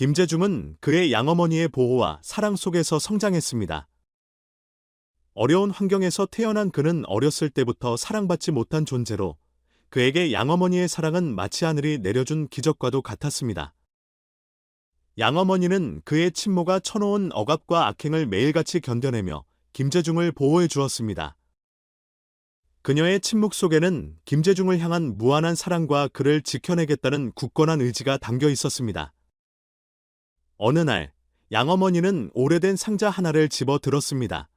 김재중은 그의 양어머니의 보호와 사랑 속에서 성장했습니다. 어려운 환경에서 태어난 그는 어렸을 때부터 사랑받지 못한 존재로 그에게 양어머니의 사랑은 마치 하늘이 내려준 기적과도 같았습니다. 양어머니는 그의 친모가 쳐놓은 억압과 악행을 매일같이 견뎌내며 김재중을 보호해 주었습니다. 그녀의 침묵 속에는 김재중을 향한 무한한 사랑과 그를 지켜내겠다는 굳건한 의지가 담겨 있었습니다. 어느 날, 양어머니는 오래된 상자 하나를 집어 들었습니다.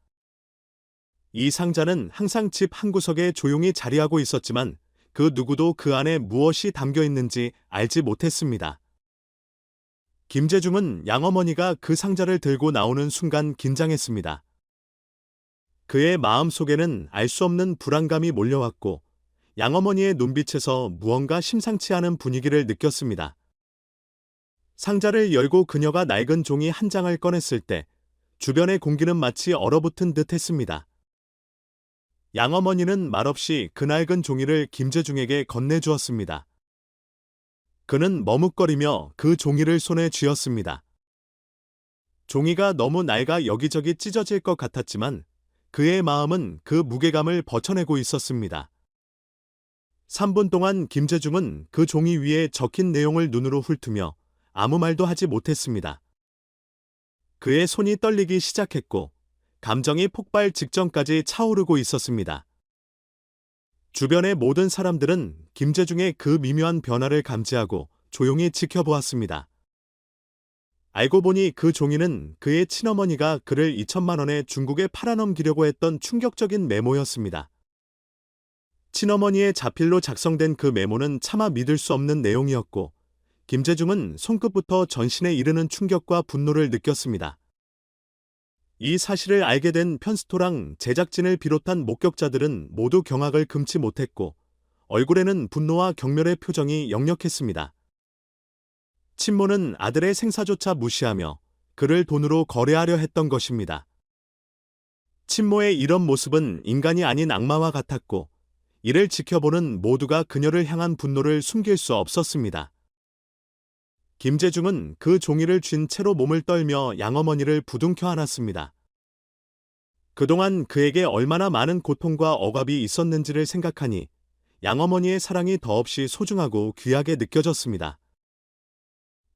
이 상자는 항상 집 한구석에 조용히 자리하고 있었지만 그 누구도 그 안에 무엇이 담겨 있는지 알지 못했습니다. 김재중은 양어머니가 그 상자를 들고 나오는 순간 긴장했습니다. 그의 마음 속에는 알 수 없는 불안감이 몰려왔고 양어머니의 눈빛에서 무언가 심상치 않은 분위기를 느꼈습니다. 상자를 열고 그녀가 낡은 종이 한 장을 꺼냈을 때 주변의 공기는 마치 얼어붙은 듯 했습니다. 양어머니는 말없이 그 낡은 종이를 김재중에게 건네주었습니다. 그는 머뭇거리며 그 종이를 손에 쥐었습니다. 종이가 너무 낡아 여기저기 찢어질 것 같았지만 그의 마음은 그 무게감을 버텨내고 있었습니다. 3분 동안 김재중은 그 종이 위에 적힌 내용을 눈으로 훑으며 아무 말도 하지 못했습니다. 그의 손이 떨리기 시작했고 감정이 폭발 직전까지 차오르고 있었습니다. 주변의 모든 사람들은 김재중의 그 미묘한 변화를 감지하고 조용히 지켜보았습니다. 알고 보니 그 종이는 그의 친어머니가 그를 2천만 원에 중국에 팔아넘기려고 했던 충격적인 메모였습니다. 친어머니의 자필로 작성된 그 메모는 차마 믿을 수 없는 내용이었고 김재중은 손끝부터 전신에 이르는 충격과 분노를 느꼈습니다. 이 사실을 알게 된 편스토랑 제작진을 비롯한 목격자들은 모두 경악을 금치 못했고 얼굴에는 분노와 경멸의 표정이 역력했습니다. 친모는 아들의 생사조차 무시하며 그를 돈으로 거래하려 했던 것입니다. 친모의 이런 모습은 인간이 아닌 악마와 같았고 이를 지켜보는 모두가 그녀를 향한 분노를 숨길 수 없었습니다. 김재중은 그 종이를 쥔 채로 몸을 떨며 양어머니를 부둥켜 안았습니다. 그동안 그에게 얼마나 많은 고통과 억압이 있었는지를 생각하니 양어머니의 사랑이 더없이 소중하고 귀하게 느껴졌습니다.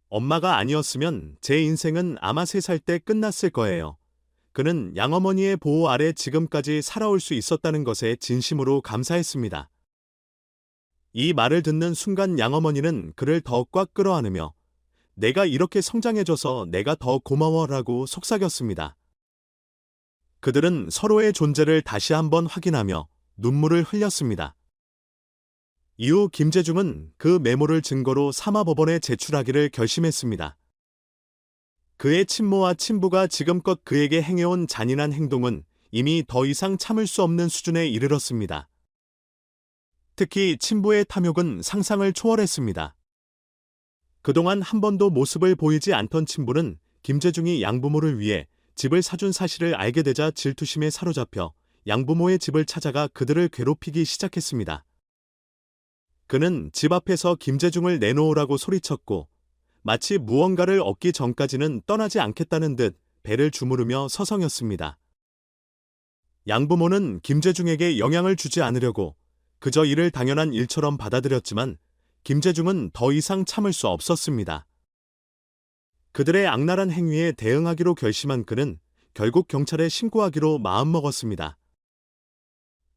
엄마가 아니었으면 제 인생은 아마 세 살 때 끝났을 거예요. 그는 양어머니의 보호 아래 지금까지 살아올 수 있었다는 것에 진심으로 감사했습니다. 이 말을 듣는 순간 양어머니는 그를 더 꽉 끌어안으며 내가 이렇게 성장해줘서 내가 더 고마워라고 속삭였습니다. 그들은 서로의 존재를 다시 한번 확인하며 눈물을 흘렸습니다. 이후 김재중은 그 메모를 증거로 사마법원에 제출하기를 결심했습니다. 그의 친모와 친부가 지금껏 그에게 행해온 잔인한 행동은 이미 더 이상 참을 수 없는 수준에 이르렀습니다. 특히 친부의 탐욕은 상상을 초월했습니다. 그동안 한 번도 모습을 보이지 않던 친부는 김재중이 양부모를 위해 집을 사준 사실을 알게 되자 질투심에 사로잡혀 양부모의 집을 찾아가 그들을 괴롭히기 시작했습니다. 그는 집 앞에서 김재중을 내놓으라고 소리쳤고 마치 무언가를 얻기 전까지는 떠나지 않겠다는 듯 배를 주무르며 서성였습니다. 양부모는 김재중에게 영향을 주지 않으려고 그저 이를 당연한 일처럼 받아들였지만 김재중은 더 이상 참을 수 없었습니다. 그들의 악랄한 행위에 대응하기로 결심한 그는 결국 경찰에 신고하기로 마음먹었습니다.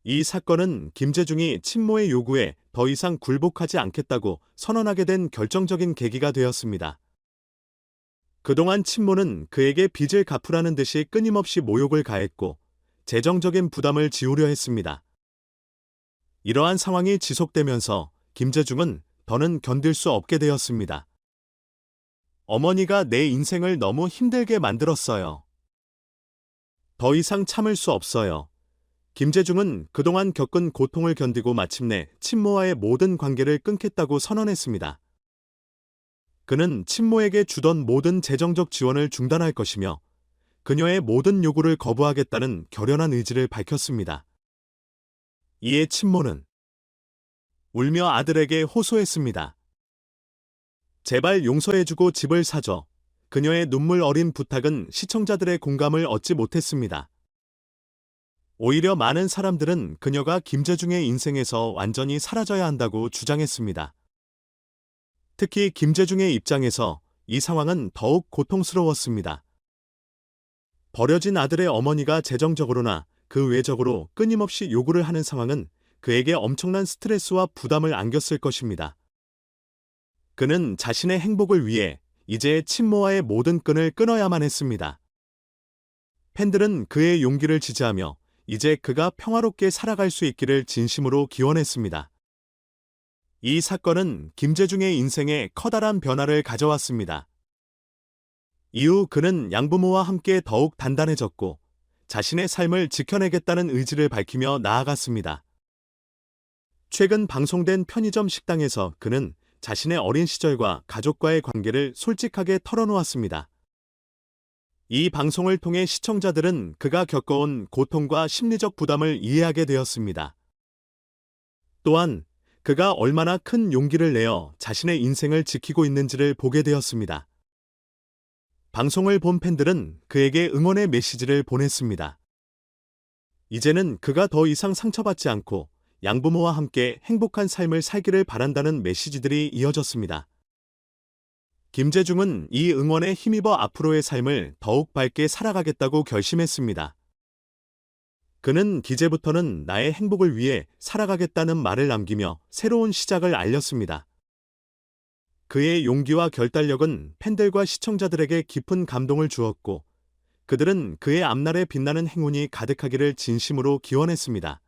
이 사건은 김재중이 친모의 요구에 더 이상 굴복하지 않겠다고 선언하게 된 결정적인 계기가 되었습니다. 그동안 친모는 그에게 빚을 갚으라는 듯이 끊임없이 모욕을 가했고 재정적인 부담을 지우려 했습니다. 이러한 상황이 지속되면서 김재중은 더는 견딜 수 없게 되었습니다. 어머니가 내 인생을 너무 힘들게 만들었어요. 더 이상 참을 수 없어요. 김재중은 그동안 겪은 고통을 견디고 마침내 친모와의 모든 관계를 끊겠다고 선언했습니다. 그는 친모에게 주던 모든 재정적 지원을 중단할 것이며 그녀의 모든 요구를 거부하겠다는 결연한 의지를 밝혔습니다. 이에 친모는 울며 아들에게 호소했습니다. 제발 용서해주고 집을 사줘. 그녀의 눈물 어린 부탁은 시청자들의 공감을 얻지 못했습니다. 오히려 많은 사람들은 그녀가 김재중의 인생에서 완전히 사라져야 한다고 주장했습니다. 특히 김재중의 입장에서 이 상황은 더욱 고통스러웠습니다. 버려진 아들의 어머니가 재정적으로나 그 외적으로 끊임없이 요구를 하는 상황은 그에게 엄청난 스트레스와 부담을 안겼을 것입니다. 그는 자신의 행복을 위해 이제 친모와의 모든 끈을 끊어야만 했습니다. 팬들은 그의 용기를 지지하며 이제 그가 평화롭게 살아갈 수 있기를 진심으로 기원했습니다. 이 사건은 김재중의 인생에 커다란 변화를 가져왔습니다. 이후 그는 양부모와 함께 더욱 단단해졌고 자신의 삶을 지켜내겠다는 의지를 밝히며 나아갔습니다. 최근 방송된 편의점 식당에서 그는 자신의 어린 시절과 가족과의 관계를 솔직하게 털어놓았습니다. 이 방송을 통해 시청자들은 그가 겪어온 고통과 심리적 부담을 이해하게 되었습니다. 또한 그가 얼마나 큰 용기를 내어 자신의 인생을 지키고 있는지를 보게 되었습니다. 방송을 본 팬들은 그에게 응원의 메시지를 보냈습니다. 이제는 그가 더 이상 상처받지 않고 양부모와 함께 행복한 삶을 살기를 바란다는 메시지들이 이어졌습니다. 김재중은 이 응원에 힘입어 앞으로의 삶을 더욱 밝게 살아가겠다고 결심했습니다. 그는 기재부터는 나의 행복을 위해 살아가겠다는 말을 남기며 새로운 시작을 알렸습니다. 그의 용기와 결단력은 팬들과 시청자들에게 깊은 감동을 주었고, 그들은 그의 앞날에 빛나는 행운이 가득하기를 진심으로 기원했습니다.